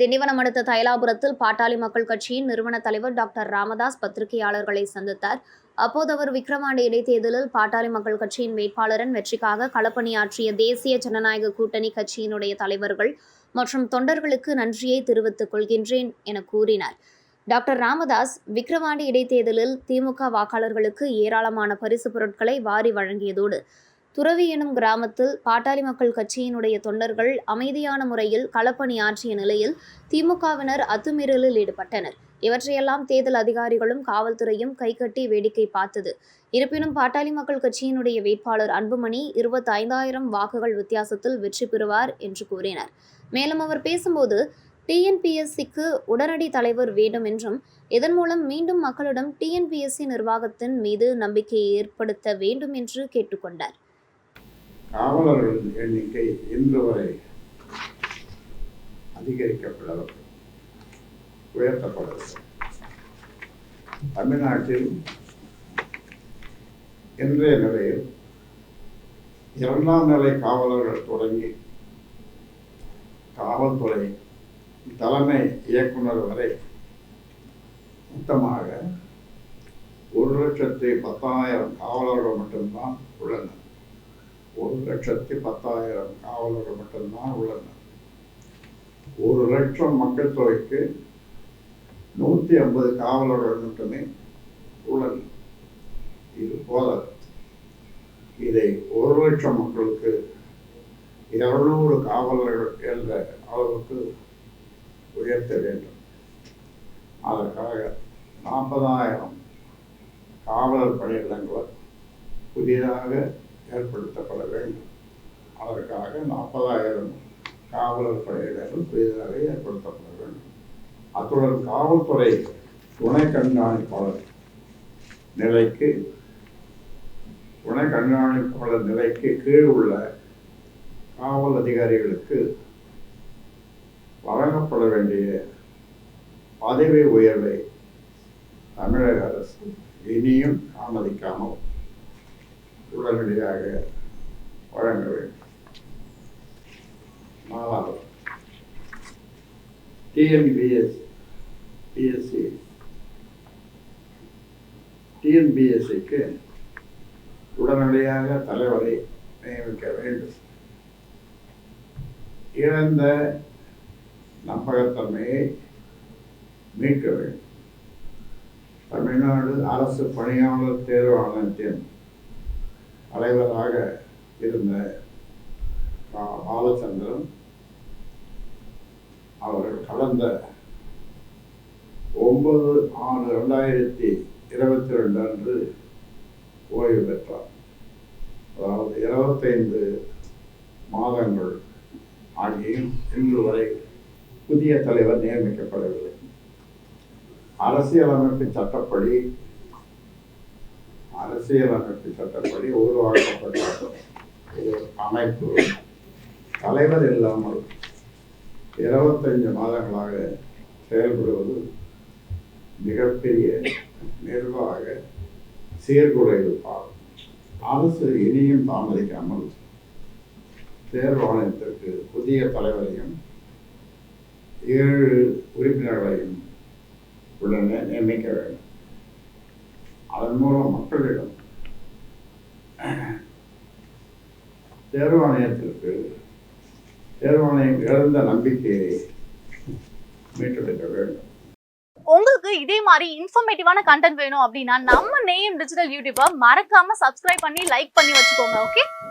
திண்டிவனம் அடுத்த தைலாபுரத்தில் பாட்டாளி மக்கள் கட்சியின் நிறுவன தலைவர் டாக்டர் ராமதாஸ் பத்திரிகையாளர்களை சந்தித்தார். அப்போது அவர் விக்ரவாண்டி இடைத்தேர்தலில் பாட்டாளி மக்கள் கட்சியின் வேட்பாளரின் வெற்றிக்காக களப்பணியாற்றிய தேசிய ஜனநாயக கூட்டணி கட்சியினுடைய தலைவர்கள் மற்றும் தொண்டர்களுக்கு நன்றியை தெரிவித்துக் கொள்கின்றேன் என கூறினார். டாக்டர் ராமதாஸ் விக்ரவாண்டி இடைத்தேர்தலில் திமுக வாக்காளர்களுக்கு ஏராளமான பரிசு பொருட்களை வாரி வழங்கியதோடு துறவி எனும் கிராமத்தில் பாட்டாளி மக்கள் கட்சியினுடைய தொண்டர்கள் அமைதியான முறையில் களப்பணியாற்றிய நிலையில் திமுகவினர் அத்துமீறலில் ஈடுபட்டனர். இவற்றையெல்லாம் தேர்தல் அதிகாரிகளும் காவல்துறையும் கைகட்டி வேடிக்கை பார்த்தது. இருப்பினும் பாட்டாளி மக்கள் கட்சியினுடைய வேட்பாளர் அன்புமணி இருபத்தி ஐந்தாயிரம் வாக்குகள் வித்தியாசத்தில் வெற்றி பெறுவார் என்று கூறினார். மேலும் அவர் பேசும்போது டிஎன்பிஎஸ்சிக்கு உடனடி தலைவர் வேண்டும் என்றும் இதன் மூலம் மீண்டும் மக்களிடம் டிஎன்பிஎஸ்சி நிர்வாகத்தின் மீது நம்பிக்கையை ஏற்படுத்த வேண்டும் என்று கேட்டுக்கொண்டார். காவலர்களின் எண்ணிக்கை இன்று வரை அதிகரிக்கப்படவில்லை. உயர்த்தப்படவில்லை. தமிழ்நாட்டில் இன்றைய நிலையில் இரண்டாம் நிலை காவலர்கள் தொடங்கி காவல்துறை தலைமை இயக்குனர் வரை மொத்தமாக ஒரு லட்சத்தி பத்தாயிரம் காவலர்கள் மட்டும்தான் உள்ளனர். ஒரு லட்சத்தி பத்தாயிரம் காவலர்கள் மட்டும்தான் உள்ளனர். ஒரு லட்சம் மக்கள் தொகைக்கு நூற்றி ஐம்பது காவலர்கள் மட்டுமே உள்ளனர். இது போதாது. இதை ஒரு லட்சம் மக்களுக்கு இருநூறு காவலர்கள் என்ற அளவுக்கு உயர்த்த வேண்டும். அதற்காக நாற்பதாயிரம் காவலர் பணியிடங்கள் புதிதாக ஏற்படுத்தப்பட வேண்டும். அதற்காக நாற்பதாயிரம் காவலர் படையினர்கள் புதிதாக ஏற்படுத்தப்பட வேண்டும். அத்துடன் காவல்துறை துணை கண்காணிப்பாளர் நிலைக்கு துணை கண்காணிப்பாளர் நிலைக்கு கீழ் உள்ள காவல் அதிகாரிகளுக்கு வழங்கப்பட வேண்டிய பதவி உயர்வை தமிழக அரசு இனியும் தாமதிக்காமல் உடனடியாக வழங்க வேண்டும் நாலாவது டிஎன்பிஎஸ் பிஎஸ்சி டிஎன்பிஎஸ்சிக்கு உடனடியாக தலைவரை நியமிக்க வேண்டும். இழந்த நம்பகத்தன்மையை மீட்க வேண்டும். தமிழ்நாடு அரசு பணியாளர் தேர்வாணையத்தின் தலைவராக இருந்த பாலச்சந்திரன் கடந்த ஒன்பது ஆறு ரெண்டாயிரத்தி இருபத்தி ரெண்டு அன்று ஓய்வு பெற்றார். அதாவது இருபத்தைந்து மாதங்கள் ஆகியும் இன்று வரை புதிய தலைவர் நியமிக்கப்படவில்லை. அரசியலமைப்பு சட்டப்படி அரசியலமைப்பு சட்டப்படி உருவாக்கப்பட்ட ஒரு அமைப்பு. தலைவர் இல்லாமல் இருபத்தஞ்சு மாதங்களாக செயல்படுவது மிகப்பெரிய நிர்வாக சீர்குலைவு ஆகும் அரசு இனியும் தாமதிக்காமல் தேர்வாணையத்திற்கு புதிய தலைவரையும் ஏழு உறுப்பினர்களையும் உடனே நியமிக்க வேண்டும். அதன் மூலம் மக்களிடம் தேர்வாணையத்திற்கு தேர்வாணையம் இழந்த நம்பிக்கையை மீட்டெடுக்க வேண்டும். உங்களுக்கு இதே மாதிரி இன்ஃபர்மேட்டிவான கண்டென்ட் வேணும் அப்படின்னா நம்ம நேம் டிஜிட்டல் யூடியூப்பை மறக்காம சப்ஸ்கிரைப் பண்ணி லைக் பண்ணி வச்சுக்கோங்க ஓகே